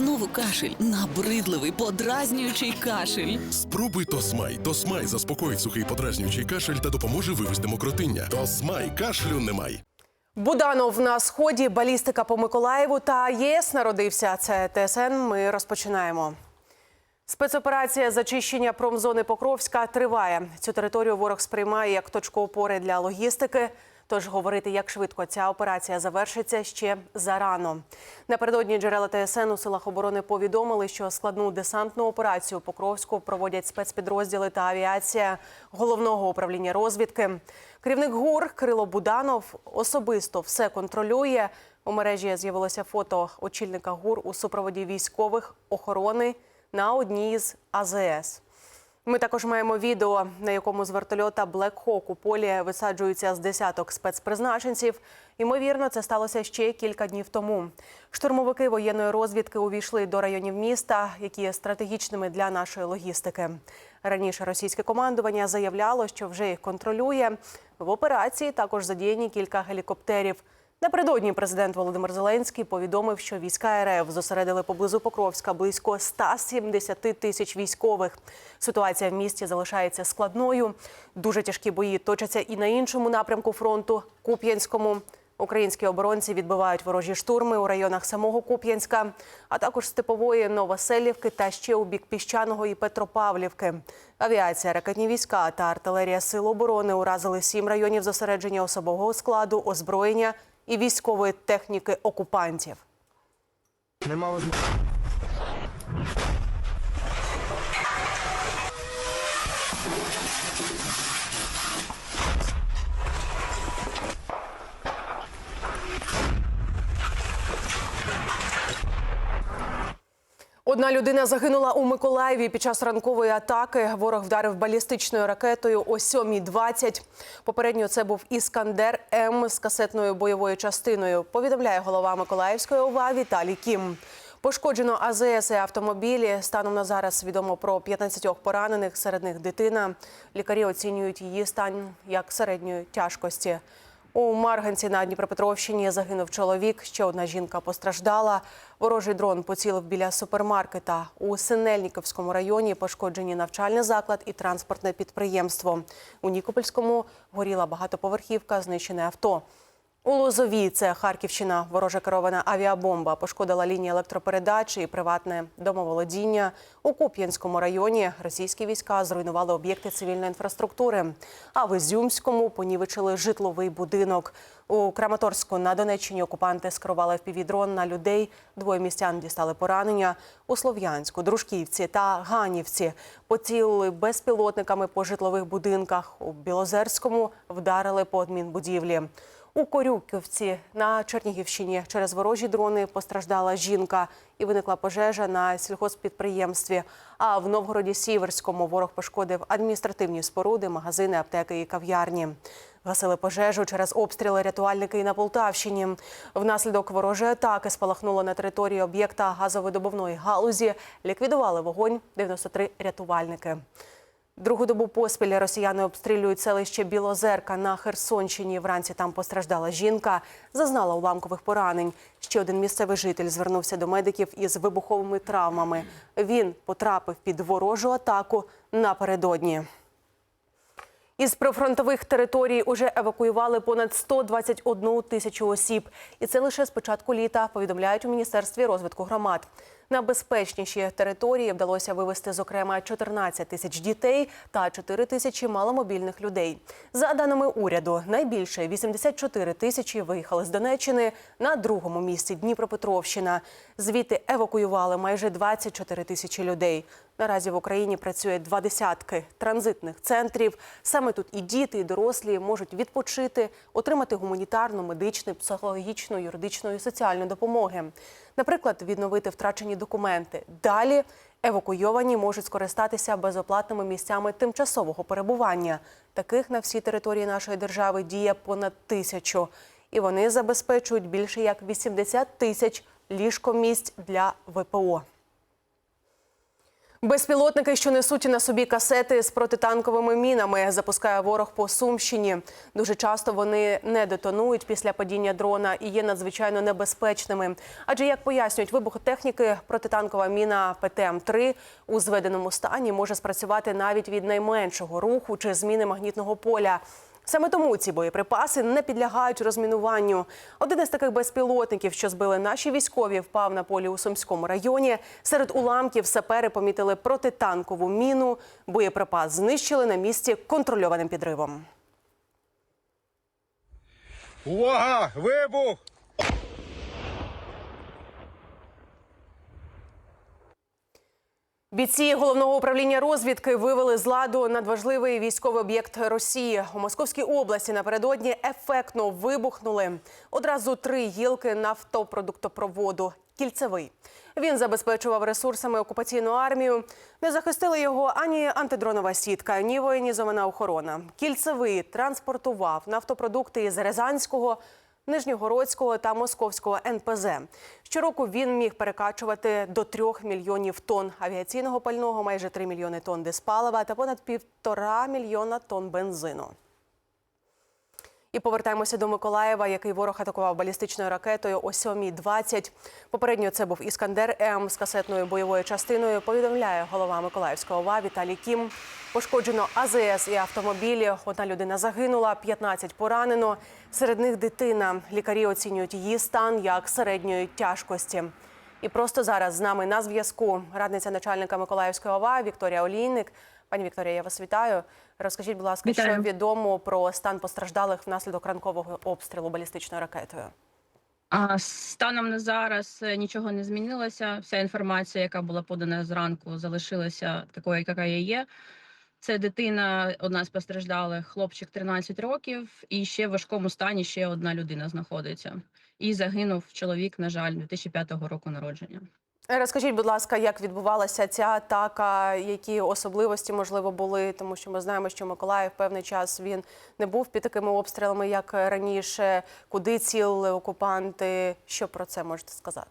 Знову кашель, набридливий, подразнюючий кашель. Спробуй Тосмай. Тосмай заспокоїть сухий подразнюючий кашель та допоможе вивести мокротиння. Тосмай кашлю немає. Буданов на сході, балістика по Миколаєву та ЄС народився. Це ТСН. Ми розпочинаємо. Спецоперація зачищення промзони Покровська триває. Цю територію ворог сприймає як точку опори для логістики. Тож говорити, як швидко ця операція завершиться, ще зарано. Напередодні джерела ТСН у силах оборони повідомили, що складну десантну операцію Покровську проводять спецпідрозділи та авіація головного управління розвідки. Керівник ГУР Кирило Буданов особисто все контролює. У мережі з'явилося фото очільника ГУР у супроводі військових охорони на одній з АЗС. Ми також маємо відео, на якому з вертольота Black Hawk у полі висаджуються з десяток спецпризначенців. Ймовірно, це сталося ще кілька днів тому. Штурмовики воєнної розвідки увійшли до районів міста, які є стратегічними для нашої логістики. Раніше російське командування заявляло, що вже їх контролює. В операції також задіяні кілька гелікоптерів. Напередодні президент Володимир Зеленський повідомив, що війська РФ зосередили поблизу Покровська близько 170 тисяч військових. Ситуація в місті залишається складною. Дуже тяжкі бої точаться і на іншому напрямку фронту Куп'янському. Українські оборонці відбивають ворожі штурми у районах самого Куп'янська, а також Степової, Новоселівки та ще у бік Піщаного і Петропавлівки. Авіація, ракетні війська та артилерія Сил оборони уразили сім районів зосередження особового складу, озброєння і військової техніки окупантів. Нема можливості. Одна людина загинула у Миколаєві під час ранкової атаки. Ворог вдарив балістичною ракетою о 7.20. Попередньо це був Іскандер М з касетною бойовою частиною. Повідомляє голова Миколаївської ОВА Віталій Кім. Пошкоджено АЗС і автомобілі. Станом на зараз відомо про 15 поранених, серед них дитина. Лікарі оцінюють її стан як середньої тяжкості. У Марганці на Дніпропетровщині загинув чоловік. Ще одна жінка постраждала. Ворожий дрон поцілив біля супермаркета. У Синельніковському районі пошкоджені навчальний заклад і транспортне підприємство. У Нікопольському горіла багатоповерхівка, знищене авто. У Лозові, це Харківщина, ворожа керована авіабомба пошкодила лінії електропередач і приватне домоволодіння. У Куп'янському районі російські війська зруйнували об'єкти цивільної інфраструктури. А в Ізюмському понівечили житловий будинок. У Краматорську на Донеччині окупанти скерували впівдрон на людей. Двоє містян дістали поранення. У Слов'янську, Дружківці та Ганівці поцілили безпілотниками по житлових будинках. У Білозерському вдарили по адмінбудівлі. У Корюківці на Чернігівщині через ворожі дрони постраждала жінка і виникла пожежа на сільхозпідприємстві. А в Новгороді Сіверському ворог пошкодив адміністративні споруди, магазини, аптеки і кав'ярні. Гасили пожежу через обстріли рятувальники і на Полтавщині. Внаслідок ворожої атаки спалахнуло на території об'єкта газовидобувної галузі. Ліквідували вогонь 93 рятувальники. Другу добу поспіль росіяни обстрілюють селище Білозерка на Херсонщині. Вранці там постраждала жінка, зазнала уламкових поранень. Ще один місцевий житель звернувся до медиків із вибуховими травмами. Він потрапив під ворожу атаку напередодні. Із прифронтових територій уже евакуювали понад 121 тисячу осіб. І це лише з початку літа, повідомляють у Міністерстві розвитку громад. На безпечніші території вдалося вивезти, зокрема, 14 тисяч дітей та 4 тисячі маломобільних людей. За даними уряду, найбільше 84 тисячі виїхали з Донеччини. На другому місці Дніпропетровщина. Звідти евакуювали майже 24 тисячі людей. Наразі в Україні працює два десятки транзитних центрів. Саме тут і діти, і дорослі можуть відпочити, отримати гуманітарну, медичну, психологічну, юридичну і соціальну допомоги. Наприклад, відновити втрачені документи. Далі евакуйовані можуть скористатися безоплатними місцями тимчасового перебування. Таких на всій території нашої держави діє понад тисячу. І вони забезпечують більше як 80 тисяч ліжкомісць для ВПО. Безпілотники, що несуть на собі касети з протитанковими мінами, запускає ворог по Сумщині. Дуже часто вони не детонують після падіння дрона і є надзвичайно небезпечними. Адже як пояснюють вибухотехніки, протитанкова міна ПТМ-3 у зведеному стані може спрацювати навіть від найменшого руху чи зміни магнітного поля. Саме тому ці боєприпаси не підлягають розмінуванню. Один із таких безпілотників, що збили наші військові, впав на полі у Сумському районі. Серед уламків сапери помітили протитанкову міну. Боєприпас знищили на місці контрольованим підривом. Увага! Вибух! Бійці головного управління розвідки вивели з ладу надважливий військовий об'єкт Росії у Московській області. Напередодні ефектно вибухнули одразу три гілки нафтопродуктопроводу. Кільцевий він забезпечував ресурсами окупаційну армію. Не захистили його ані антидронова сітка, ні воєнізована охорона. Кільцевий транспортував нафтопродукти із Рязанського. Нижньогородського та Московського НПЗ. Щороку він міг перекачувати до трьох мільйонів тонн авіаційного пального, майже 3 мільйони тонн диспалива та понад півтора мільйона тонн бензину. І повертаємося до Миколаєва, який ворог атакував балістичною ракетою о 7.20. Попередньо це був Іскандер М з касетною бойовою частиною. Повідомляє голова Миколаївського ОВА Віталій Кім. Пошкоджено АЗС і автомобілі. Одна людина загинула, 15 поранено. Серед них дитина. Лікарі оцінюють її стан як середньої тяжкості. І просто зараз з нами на зв'язку радниця начальника Миколаївської ОВА Вікторія Олійник. Пані Вікторія, я вас вітаю. Розкажіть, будь ласка, Вітаю. що відомо про стан постраждалих внаслідок ранкового обстрілу балістичною ракетою? А станом на зараз е, нічого не змінилося. Вся інформація, яка була подана зранку, залишилася такою, яка є. є. Це дитина, одна з постраждалих, хлопчик 13 років, і ще в важкому стані ще одна людина знаходиться. І загинув чоловік, на жаль, 2005 року народження. Розкажіть, будь ласка, як відбувалася ця атака, які особливості можливо були, тому що ми знаємо, що Миколаїв певний час він не був під такими обстрілами, як раніше. Куди ціли окупанти? Що про це можете сказати?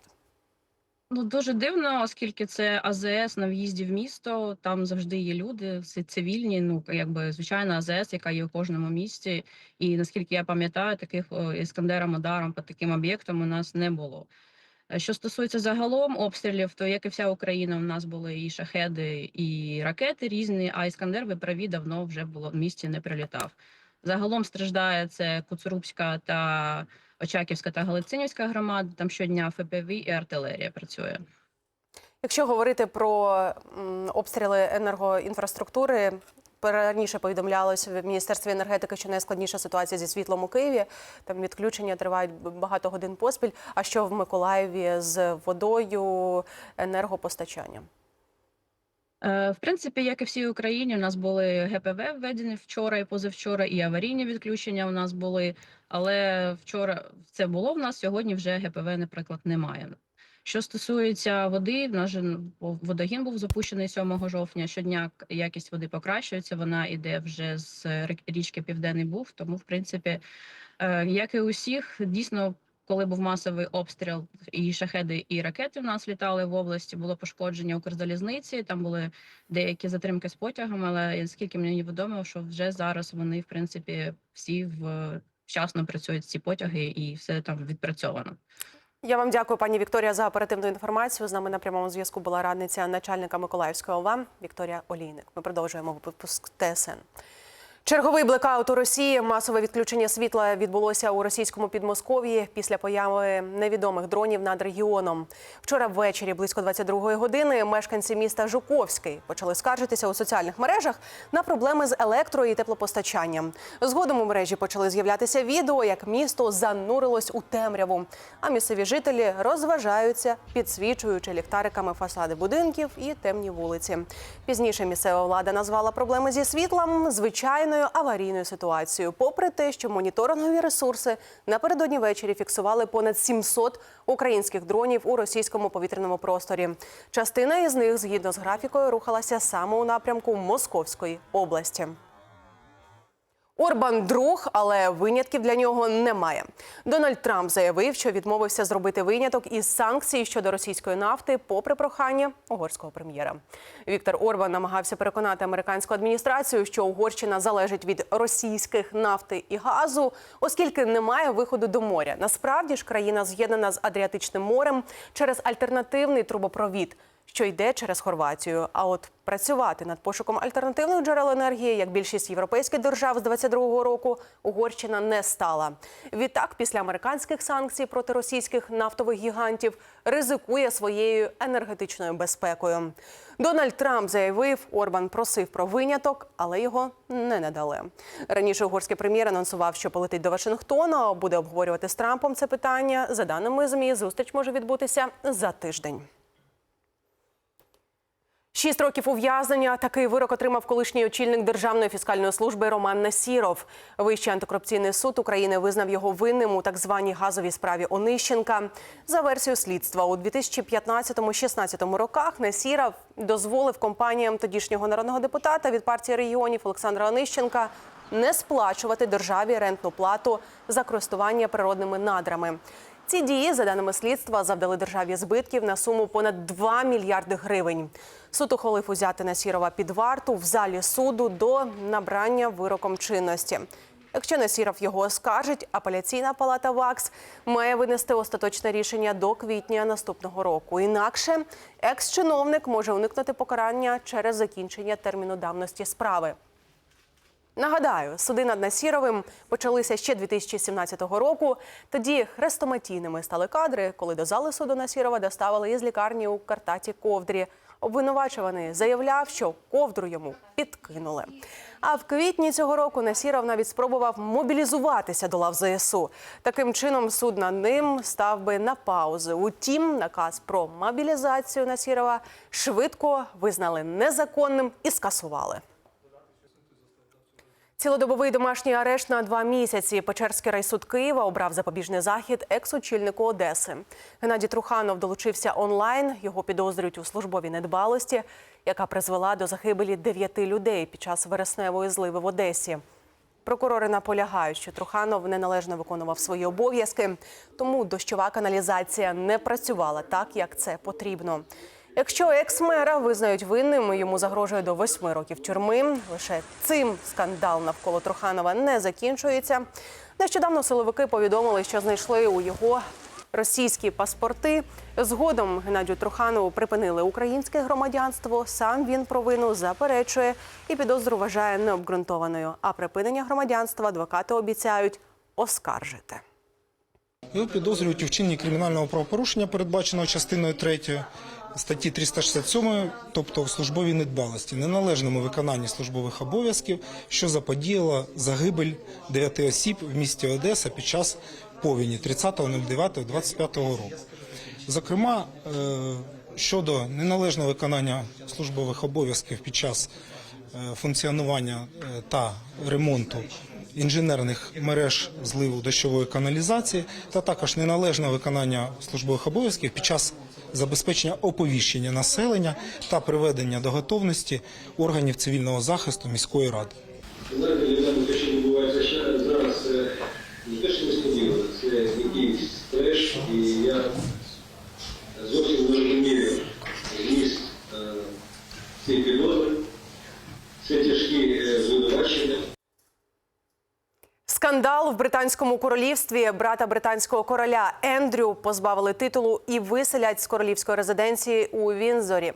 Ну дуже дивно, оскільки це АЗС на в'їзді в місто. Там завжди є люди, всі цивільні. Ну якби звичайна АЗС, яка є у кожному місті. І наскільки я пам'ятаю, таких іскандером ударом по таким об'єктам у нас не було. Е, Що стосується загалом обстрілів, то як і вся Україна, у нас були і шахеди, і ракети різні. А іскандер ви праві давно вже було в місті не прилітав. Загалом страждає це Куцурубська та Очаківська та Галицинівська громади. Там щодня ФПВ і артилерія працює. Якщо говорити про обстріли енергоінфраструктури, раніше повідомлялося в міністерстві енергетики, що найскладніша ситуація зі світлом у Києві. Там відключення тривають багато годин поспіль. А що в Миколаєві з водою, енергопостачанням? Е, В принципі, як і всій Україні, у нас були ГПВ введені вчора і позавчора, і аварійні відключення у нас були. Але вчора це було в нас. Сьогодні вже ГПВ, наприклад, немає. Що стосується води, в нас же ну, водогін був запущений 7 жовтня. Щодня якість води покращується. Вона йде вже з річки Південний Буг. Тому, в принципі, е, як і усіх, дійсно, коли був масовий обстріл, і шахеди, і ракети в нас літали в області, було пошкодження Укрзалізниці. Там були деякі затримки з потягами, але наскільки мені відомо, що вже зараз вони, в принципі, всі в вчасно працюють ці потяги і все там відпрацьовано. Я вам дякую, пані Вікторія, за оперативну інформацію. З нами на прямому зв'язку була радниця начальника Миколаївської ОВА Вікторія Олійник. Ми продовжуємо випуск ТСН. Черговий блекаут у Росії. Масове відключення світла відбулося у російському Підмосков'ї після появи невідомих дронів над регіоном. Вчора ввечері, близько 22-ї години, мешканці міста Жуковський почали скаржитися у соціальних мережах на проблеми з електро і теплопостачанням. Згодом у мережі почали з'являтися відео, як місто занурилось у темряву. А місцеві жителі розважаються, підсвічуючи ліхтариками фасади будинків і темні вулиці. Пізніше місцева влада назвала проблеми зі світлом звичайною аварійною ситуацією, попри те, що моніторингові ресурси напередодні ввечері фіксували понад 700 українських дронів у російському повітряному просторі. Частина із них, згідно з графікою, рухалася саме у напрямку Московської області. Орбан друг, але винятків для нього немає. Дональд Трамп заявив, що відмовився зробити виняток із санкцій щодо російської нафти, попри прохання угорського прем'єра. Віктор Орбан намагався переконати американську адміністрацію, що Угорщина залежить від російських нафти і газу, оскільки немає виходу до моря. Насправді ж країна з'єднана з Адріатичним морем через альтернативний трубопровід що йде через Хорватію. А от працювати над пошуком альтернативних джерел енергії, як більшість європейських держав з 22-го року, Угорщина не стала. Відтак, після американських санкцій проти російських нафтових гігантів, ризикує своєю енергетичною безпекою. Дональд Трамп заявив, Орбан просив про виняток, але його не надали. Раніше угорський прем'єр анонсував, що полетить до Вашингтона, буде обговорювати з Трампом це питання. За даними ЗМІ, зустріч може відбутися за тиждень. Шість років ув'язнення. Такий вирок отримав колишній очільник Державної фіскальної служби Роман Насіров. Вищий антикорупційний суд України визнав його винним у так званій газовій справі Онищенка. За версією слідства у 2015-16 роках Насіров дозволив компаніям тодішнього народного депутата від партії регіонів Олександра Онищенка не сплачувати державі рентну плату за користування природними надрами. Ці дії, за даними слідства, завдали державі збитків на суму понад 2 мільярди гривень. Суд ухвалив узяти Насірова під варту в залі суду до набрання вироком чинності. Якщо Насіров його оскаржить, апеляційна палата ВАКС має винести остаточне рішення до квітня наступного року. Інакше екс-чиновник може уникнути покарання через закінчення терміну давності справи. Нагадаю, суди над Насіровим почалися ще 2017 року. Тоді хрестоматійними стали кадри, коли до зали суду Насірова доставили із лікарні у картаті ковдрі. Обвинувачуваний заявляв, що ковдру йому підкинули. А в квітні цього року Насіров навіть спробував мобілізуватися до лав ЗСУ. Таким чином суд над ним став би на паузу. Утім, наказ про мобілізацію Насірова швидко визнали незаконним і скасували. Цілодобовий домашній арешт на два місяці. Печерський райсуд Києва обрав запобіжний захід екс-очільнику Одеси. Геннадій Труханов долучився онлайн. Його підозрюють у службовій недбалості, яка призвела до загибелі дев'яти людей під час вересневої зливи в Одесі. Прокурори наполягають, що Труханов неналежно виконував свої обов'язки, тому дощова каналізація не працювала так, як це потрібно. Якщо екс-мера визнають винним, йому загрожує до восьми років тюрми. Лише цим скандал навколо Труханова не закінчується. Нещодавно силовики повідомили, що знайшли у його російські паспорти. Згодом Геннадію Труханову припинили українське громадянство. Сам він провину заперечує і підозру необґрунтованою. А припинення громадянства адвокати обіцяють оскаржити. Його підозрюють у вчиненні кримінального правопорушення, передбаченого частиною 3 статті 367, тобто в службовій недбалості, неналежному виконанні службових обов'язків, що заподіяло загибель 9 осіб в місті Одеса під час повені 30.09.25 року. Зокрема, е, щодо неналежного виконання службових обов'язків під час е, функціонування е, та ремонту інженерних мереж зливу дощової каналізації, та також неналежне виконання службових обов'язків під час забезпечення оповіщення населення та приведення до готовності органів цивільного захисту міської ради. Те, що відбувається зараз, це не те, що несподівано, це якийсь треш, і я зовсім не розумію зміст е, цієї підозри. Це тяжкі е, звинувачення. Скандал в британському королівстві брата британського короля Ендрю позбавили титулу і виселять з королівської резиденції у Вінзорі.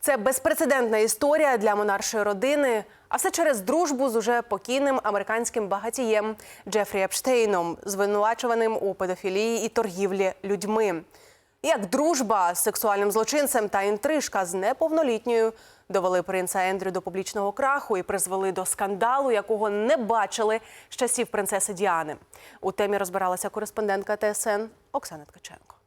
Це безпрецедентна історія для монаршої родини. А все через дружбу з уже покійним американським багатієм Джефрі Епштейном, звинувачуваним у педофілії і торгівлі людьми. Як дружба з сексуальним злочинцем та інтрижка з неповнолітньою довели принца Ендрю до публічного краху і призвели до скандалу, якого не бачили з часів принцеси Діани. У темі розбиралася кореспондентка ТСН Оксана Ткаченко.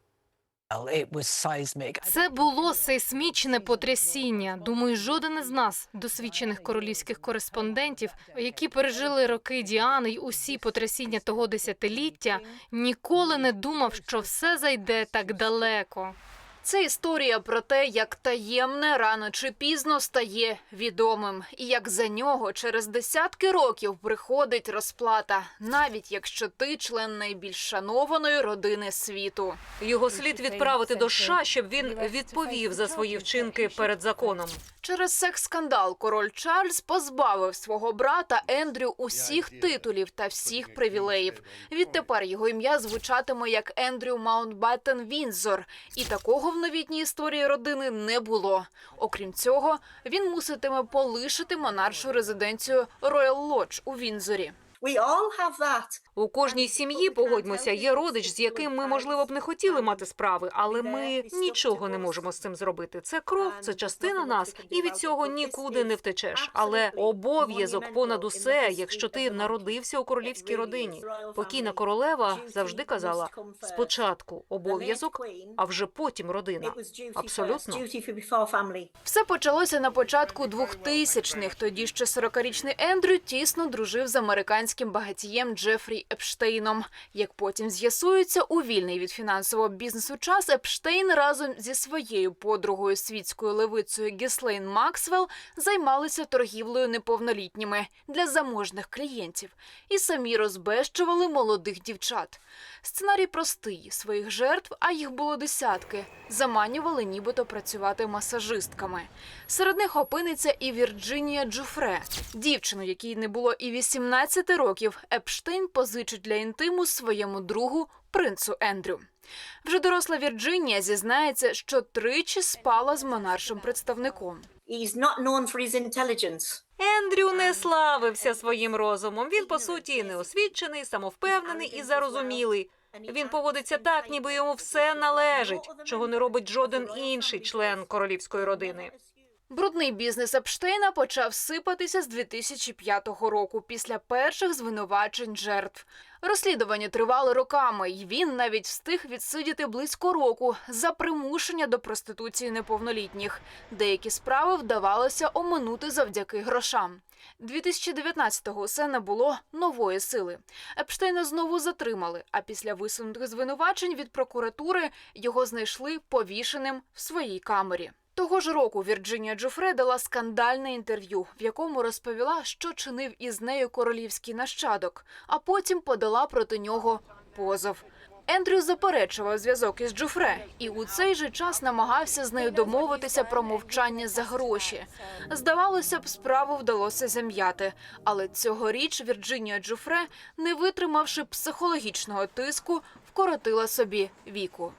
Це було сейсмічне потрясіння. Думаю, жоден із нас, досвідчених королівських кореспондентів, які пережили роки Діани й усі потрясіння того десятиліття, ніколи не думав, що все зайде так далеко. Це історія про те, як таємне рано чи пізно стає відомим, і як за нього через десятки років приходить розплата, навіть якщо ти член найбільш шанованої родини світу. Його слід відправити до США, щоб він відповів за свої вчинки перед законом. Через секс-скандал король Чарльз позбавив свого брата Ендрю усіх титулів та всіх привілеїв. Відтепер його ім'я звучатиме як Ендрю Маунтбаттен Вінзор, і такого в новітній історії родини не було. Окрім цього, він муситиме полишити монаршу резиденцію Роял Лодж у Вінзорі. У кожній сім'ї, погодьмося, є родич, з яким ми, можливо, б не хотіли мати справи, але ми нічого не можемо з цим зробити. Це кров, це частина нас, і від цього нікуди не втечеш. Але обов'язок понад усе, якщо ти народився у королівській родині. Покійна королева завжди казала: спочатку обов'язок, а вже потім родина. Абсолютно. Все почалося на початку 2000-х. Тоді ще 40-річний Ендрю тісно дружив з американським багатієм Джефрі Епштейном. Як потім з'ясується, у вільний від фінансового бізнесу час Епштейн разом зі своєю подругою світською левицею Гіслейн Максвелл займалися торгівлею неповнолітніми для заможних клієнтів і самі розбещували молодих дівчат. Сценарій простий своїх жертв, а їх було десятки, заманювали нібито працювати масажистками. Серед них опиниться і Вірджинія Джуфре, дівчину, якій не було і 18 років. Епштейн позичить для інтиму своєму другу принцу Ендрю. Вже доросла Вірджинія зізнається, що тричі спала з монаршим представником. Ендрю не славився своїм розумом. Він по суті неосвічений, самовпевнений і зарозумілий. Він поводиться так, ніби йому все належить, чого не робить жоден інший член королівської родини. Брудний бізнес Епштейна почав сипатися з 2005 року після перших звинувачень жертв. Розслідування тривало роками, і він навіть встиг відсидіти близько року за примушення до проституції неповнолітніх. Деякі справи вдавалося оминути завдяки грошам. 2019-го усе не було нової сили. Епштейна знову затримали, а після висунутих звинувачень від прокуратури його знайшли повішеним в своїй камері. Того ж року Вірджинія Джуфре дала скандальне інтерв'ю, в якому розповіла, що чинив із нею королівський нащадок, а потім подала проти нього позов. Ендрю заперечував зв'язок із Джуфре і у цей же час намагався з нею домовитися про мовчання за гроші. Здавалося б, справу вдалося зам'яти, але цьогоріч Вірджинія Джуфре, не витримавши психологічного тиску, вкоротила собі віку.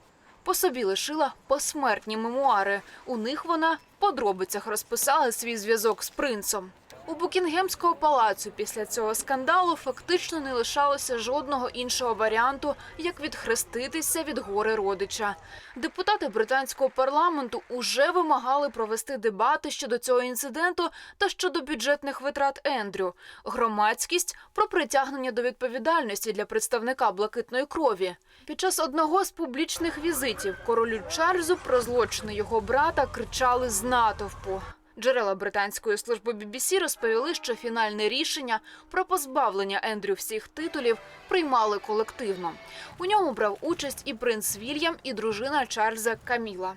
По собі лишила посмертні мемуари. У них вона подробицях розписала свій зв'язок з принцом. У Букінгемського палацу після цього скандалу фактично не лишалося жодного іншого варіанту, як відхреститися від гори родича. Депутати британського парламенту уже вимагали провести дебати щодо цього інциденту та щодо бюджетних витрат Ендрю. Громадськість про притягнення до відповідальності для представника блакитної крові. Під час одного з публічних візитів королю Чарльзу про злочини його брата кричали з натовпу. Джерела британської служби BBC розповіли, що фінальне рішення про позбавлення Ендрю всіх титулів приймали колективно. У ньому брав участь і принц Вільям, і дружина Чарльза Каміла.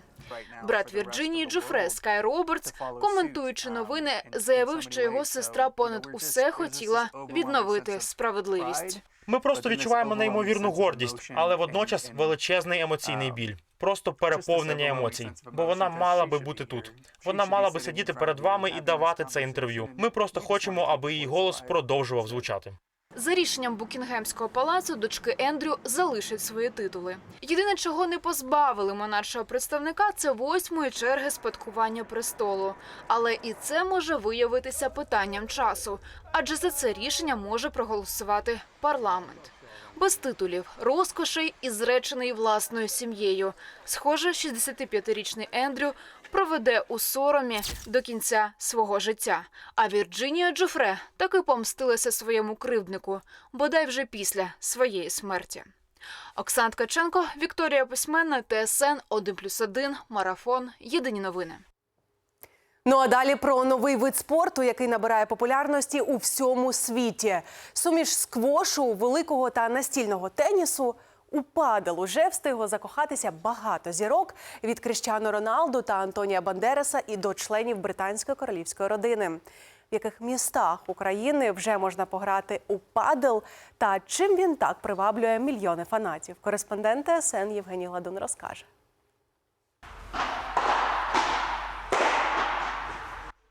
Брат Вірджинії Джофре Скай Робертс, коментуючи новини, заявив, що його сестра понад усе хотіла відновити справедливість. Ми просто відчуваємо неймовірну гордість, але водночас величезний емоційний біль. Просто переповнення емоцій, бо вона мала би бути тут. Вона мала би сидіти перед вами і давати це інтерв'ю. Ми просто хочемо, аби її голос продовжував звучати. За рішенням Букінгемського палацу дочки Ендрю залишать свої титули. Єдине, чого не позбавили монаршого представника, це восьмої черги спадкування престолу. Але і це може виявитися питанням часу, адже за це рішення може проголосувати парламент. Без титулів, розкошей і зречений власною сім'єю. Схоже, 65-річний Ендрю проведе у соромі до кінця свого життя. А Вірджинія Джофре таки помстилася своєму кривднику, бодай вже після своєї смерті. Оксана Ткаченко, Вікторія Письменна, ТСН 1+,1, Марафон. Єдині новини. Ну а далі про новий вид спорту, який набирає популярності у всьому світі. Суміш сквошу, великого та настільного тенісу У падел уже встигло закохатися багато зірок від Кріштіану Роналду та Антонія Бандереса і до членів британської королівської родини. В яких містах України вже можна пограти у падел та чим він так приваблює мільйони фанатів? Кореспондент ТСН Євгеній Ладун розкаже.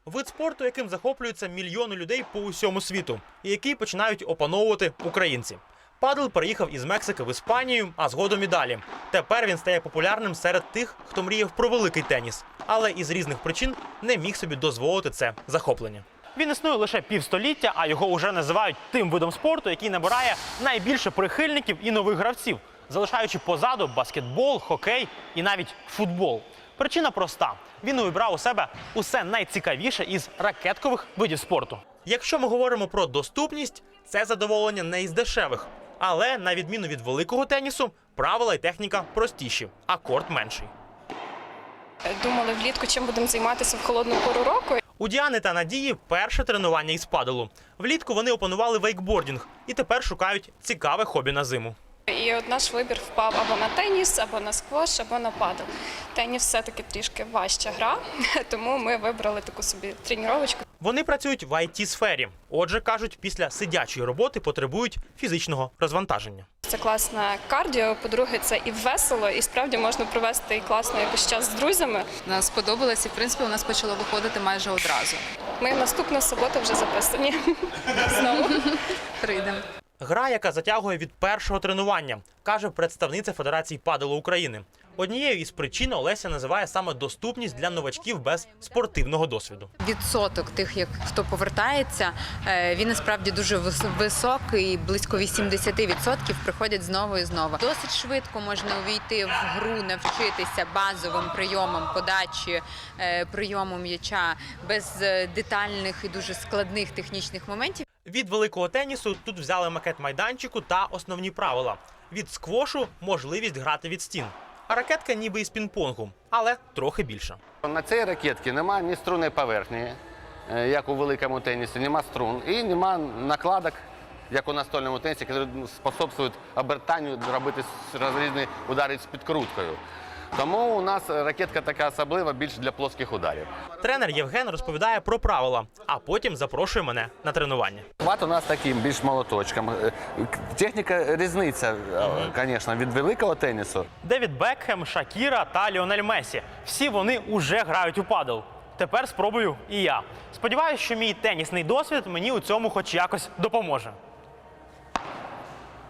Вид спорту, яким захоплюються мільйони людей по усьому світу, і який починають опановувати українці. Падл переїхав із Мексики в Іспанію, а згодом і далі. Тепер він стає популярним серед тих, хто мріяв про великий теніс, але із різних причин не міг собі дозволити це захоплення. Він існує лише півстоліття, а його вже називають тим видом спорту, який набирає найбільше прихильників і нових гравців, залишаючи позаду баскетбол, хокей і навіть футбол. Причина проста: він увібрав у себе усе найцікавіше із ракеткових видів спорту. Якщо ми говоримо про доступність, це задоволення не із дешевих. Але на відміну від великого тенісу, правила і техніка простіші, а корт менший. Думали влітку, чим будемо займатися в холодну пору року. У Діани та Надії перше тренування із паделу. Влітку вони опанували вейкбордінг і тепер шукають цікаве хобі на зиму. І от наш вибір впав або на теніс, або на сквош, або на падел. Теніс все-таки трішки важча гра, тому ми вибрали таку собі тренувачку. Вони працюють в it сфері. Отже, кажуть, після сидячої роботи потребують фізичного розвантаження. Це класне кардіо. По-друге, це і весело, і справді можна провести і класно якийсь час з друзями. Нам сподобалось і в принципі у нас почало виходити майже одразу. Ми наступна субота вже записані. Знову. Прийдемо. Гра, яка затягує від першого тренування, каже представниця Федерації паделу України. Однією із причин Олеся називає саме доступність для новачків без спортивного досвіду. Відсоток тих, як хто повертається, е, він насправді дуже високий, близько 80% приходять знову і знову. Досить швидко можна увійти в гру, навчитися базовим прийомам подачі, е, прийому м'яча без е, детальних і дуже складних технічних моментів. Від великого тенісу тут взяли макет майданчику та основні правила. Від сквошу можливість грати від стін. А ракетка ніби із пінг-понгу, але трохи більша. На цій ракетці немає ні струнної поверхні, е, як у великому тенісі, нема струн і нема накладок, як у настольному тенісі, які способствують обертанню робити різні удари з підкруткою. Тому у нас ракетка така особлива більше для плоских ударів. Тренер Євген розповідає про правила, а потім запрошує мене на тренування. Хват у нас таким більш молоточком. Техніка різниця, звісно, від великого тенісу. Девід Бекхем, Шакіра та Ліонель Месі. Всі вони уже грають у падел. Тепер спробую і я. Сподіваюсь, що мій тенісний досвід мені у цьому хоч якось допоможе.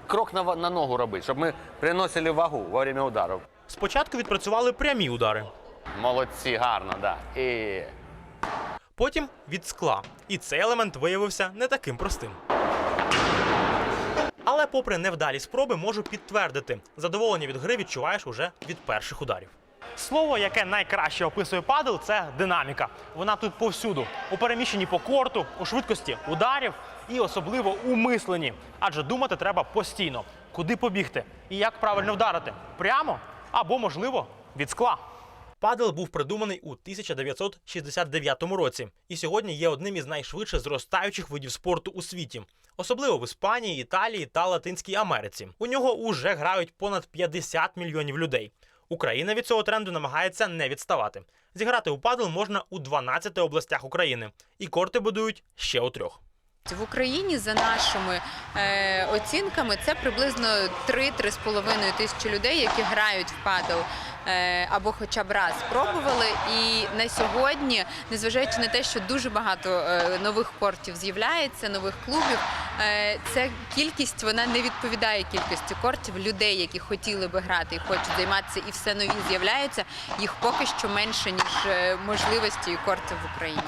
Крок на, на ногу робити, щоб ми приносили вагу во время ударів. Спочатку відпрацювали прямі удари, Молодці, гарно, так. Да. І... потім від скла. І цей елемент виявився не таким простим. Але, попри невдалі спроби, можу підтвердити, задоволення від гри відчуваєш уже від перших ударів. Слово, яке найкраще описує падел, це динаміка. Вона тут повсюду, у переміщенні по корту, у швидкості ударів і особливо у мисленні. Адже думати треба постійно, куди побігти і як правильно вдарити прямо або, можливо, від скла. Падел був придуманий у 1969 році і сьогодні є одним із найшвидше зростаючих видів спорту у світі, особливо в Іспанії, Італії та Латинській Америці. У нього уже грають понад 50 мільйонів людей. Україна від цього тренду намагається не відставати. Зіграти у падел можна у 12 областях України, і корти будують ще у трьох. В Україні за нашими е, оцінками це приблизно 3-3,5 тисячі людей, які грають в падел е, або хоча б раз спробували. І на сьогодні, незважаючи на те, що дуже багато е, нових кортів з'являється, нових клубів, е, ця кількість вона не відповідає кількості кортів людей, які хотіли би грати і хочуть займатися, і все нові з'являються. Їх поки що менше ніж е, можливості і кортів в Україні.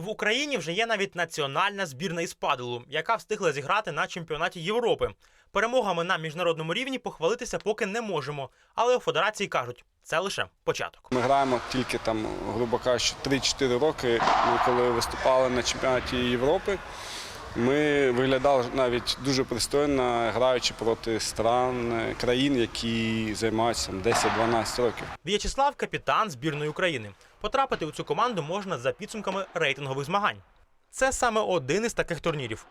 В Україні вже є навіть національна збірна із паделу, яка встигла зіграти на чемпіонаті Європи. Перемогами на міжнародному рівні похвалитися поки не можемо, але у федерації кажуть, це лише початок. Ми граємо тільки там, грубо кажучи, 3-4 роки. Ми коли виступали на чемпіонаті Європи, ми виглядали навіть дуже пристойно, граючи проти стран, країн, які займаються там, 10-12 років. В'ячеслав капітан збірної України. Потрапити у цю команду можна за підсумками рейтингових змагань. Це саме один із таких турнірів.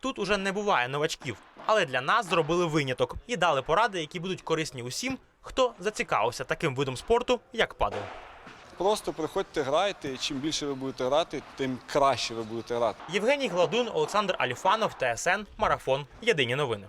Тут уже не буває новачків, Але для нас зробили виняток і дали поради, які будуть корисні усім, хто зацікавився таким видом спорту, як падел. Просто приходьте, грайте. і Чим більше ви будете грати, тим краще ви будете грати. Євгеній Гладун, Олександр Аліфанов, ТСН, Марафон. Єдині новини.